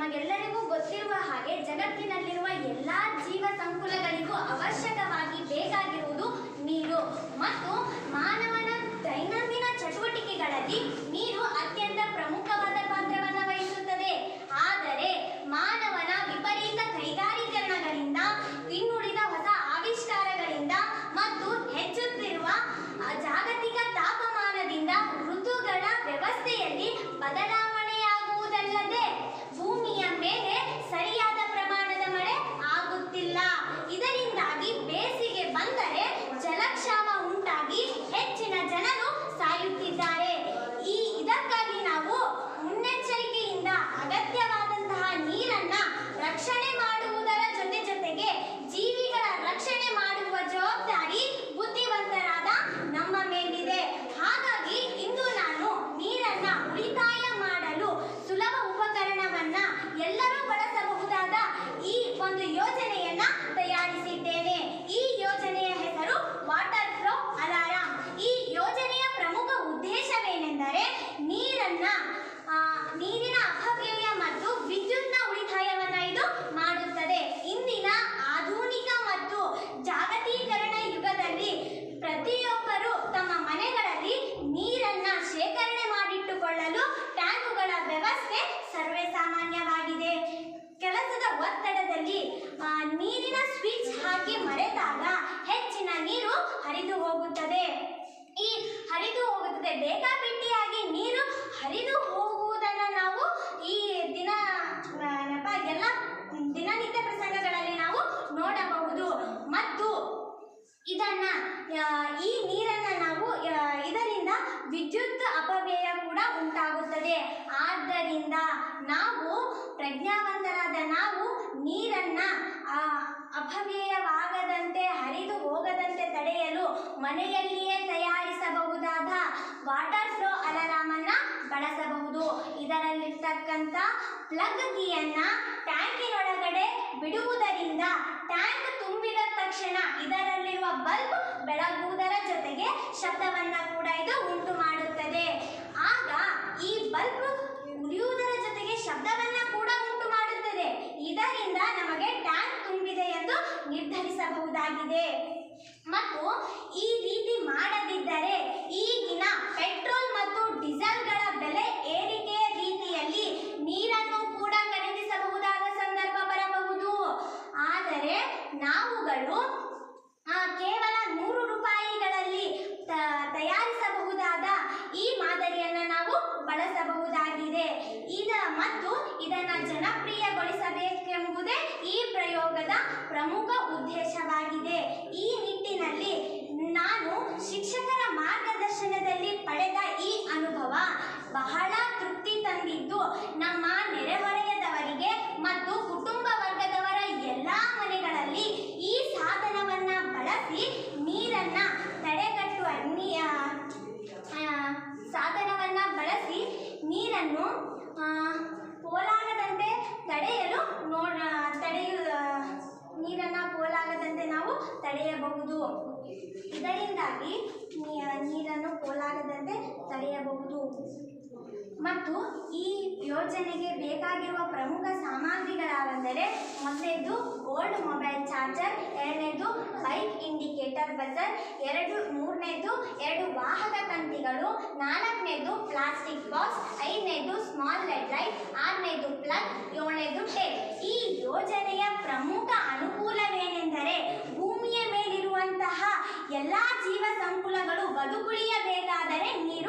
ನಮಗೆಲ್ಲರಿಗೂ ಗೊತ್ತಿರುವ ಹಾಗೆ ಜಗತ್ತಿನಲ್ಲಿರುವ ಎಲ್ಲಾ ಜೀವ ಸಂಕುಲಗಳಿಗೂ ಅವಶ್ಯಕವಾಗಿ ಹೋಗುತ್ತದೆ. ಈ ಹರಿದು ಹೋಗುತ್ತದೆ. ಬೇಕಾಬಿಟ್ಟಿಯಾಗಿ ನೀರು ಹರಿದು ಹೋಗುವುದನ್ನು ನಾವು ಈ ದಿನ ನೆಪ ಎಲ್ಲ ದಿನನಿತ್ಯ ಪ್ರಸಂಗಗಳಲ್ಲಿ ನಾವು ನೋಡಬಹುದು. ಮತ್ತು ಇದನ್ನ ಈ ನೀರನ್ನ ನಾವು ಇದರಿಂದ ವಿದ್ಯುತ್ ಅಪವ್ಯಯ ಕೂಡ ಉಂಟಾಗುತ್ತದೆ. ಆದ್ದರಿಂದ ನಾವು ಪ್ರಜ್ಞಾವಂತರಾದ ನಾವು ನೀರನ್ನ ಮನೆಯಲ್ಲಿಯೇ ತಯಾರಿಸಬಹುದಾದ ವಾಟರ್ ಫ್ಲೋ ಅಲಾರಾಮ್ ಅನ್ನ ಬಳಸಬಹುದು. ಇದರಲ್ಲಿರ್ತಕ್ಕಂಥ ಪ್ಲಗ್ ಕೀಯನ್ನ ಟ್ಯಾಂಕಿನೊಳಗಡೆ ಬಿಡುವುದರಿಂದ ಟ್ಯಾಂಕ್ ತುಂಬಿದ ತಕ್ಷಣ ಇದರಲ್ಲಿರುವ ಬಲ್ಬ್ ಬೆಳಗುವುದರ ಜೊತೆಗೆ ಶಬ್ದವನ್ನ ಕೂಡ ಇದು ಉಂಟು ಮಾಡುತ್ತದೆ. ಆಗ ಈ ಬಲ್ಬ್ ಉರಿಯುವುದರ ಜೊತೆಗೆ ಶಬ್ದವನ್ನ ಕೂಡ ಉಂಟು ಮಾಡುತ್ತದೆ. ಇದರಿಂದ ನಮಗೆ ಟ್ಯಾಂಕ್ ತುಂಬಿದೆ ಎಂದು ನಿರ್ಧರಿಸಬಹುದಾಗಿದೆ. ಮತ್ತು ಈ ತಯಾರಿಸಬಹುದಾದ ಈ ಮಾದರಿಯನ್ನ ನಾವು ಬಳಸಬಹುದಾಗಿದೆ. ಇದ ಮತ್ತು ಇದನ್ನು ಜನಪ್ರಿಯಗೊಳಿಸಬೇಕೆಂಬುದೇ ಈ ಪ್ರಯೋಗದ ಪ್ರಮುಖ ಉದ್ದೇಶವಾಗಿದೆ. ಈ ನಿಟ್ಟಿನಲ್ಲಿ ನಾನು ಶಿಕ್ಷಕರ ಮಾರ್ಗದರ್ಶನದಲ್ಲಿ ಪಡೆದ ಈ ಅನುಭವ ತಡೆಯಬಹುದು. ಇದರಿಂದಾಗಿ ನೀರನ್ನು ಪೋಲಾಗದಂತೆ ತಡೆಯಬಹುದು. ಮತ್ತು ಈ ಯೋಜನೆಗೆ ಬೇಕಾಗಿರುವ ಪ್ರಮುಖ ಸಾಮಗ್ರಿಗಳಾವೆಂದರೆ ಮೊದಲನೇದು ಓಲ್ಡ್ ಮೊಬೈಲ್ ಚಾರ್ಜರ್, ಎರಡನೇದು ಬೈಕ್ ಇಂಡಿಕೇಟರ್ ಬಜರ್, ಎರಡು, ಮೂರನೇದು ಎರಡು ವಾಹಕ ತಂತಿಗಳು, ನಾಲ್ಕನೇದು ಪ್ಲಾಸ್ಟಿಕ್ ಬಾಕ್ಸ್, ಐದನೇದು ಸ್ಮಾಲ್ ಲೆಡ್ ಲೈಟ್, ಆರನೇದು ಪ್ಲಗ್, ಏಳನೇದು ಟೇಪ್. ಈ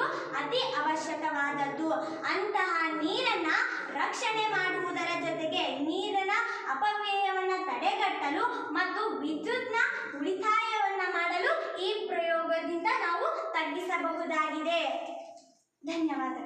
ಅತಿ ಅವಶ್ಯಕವಾದದ್ದು. ಅಂತಹ ನೀರನ್ನ ರಕ್ಷಣೆ ಮಾಡುವುದರ ಜೊತೆಗೆ ನೀರಿನ ಅಪವ್ಯಯವನ್ನು ತಡೆಗಟ್ಟಲು ಮತ್ತು ವಿದ್ಯುತ್ನ ಉಳಿತಾಯವನ್ನ ಮಾಡಲು ಈ ಪ್ರಯೋಗದಿಂದ ನಾವು ತಗ್ಗಿಸಬಹುದಾಗಿದೆ. ಧನ್ಯವಾದಗಳು.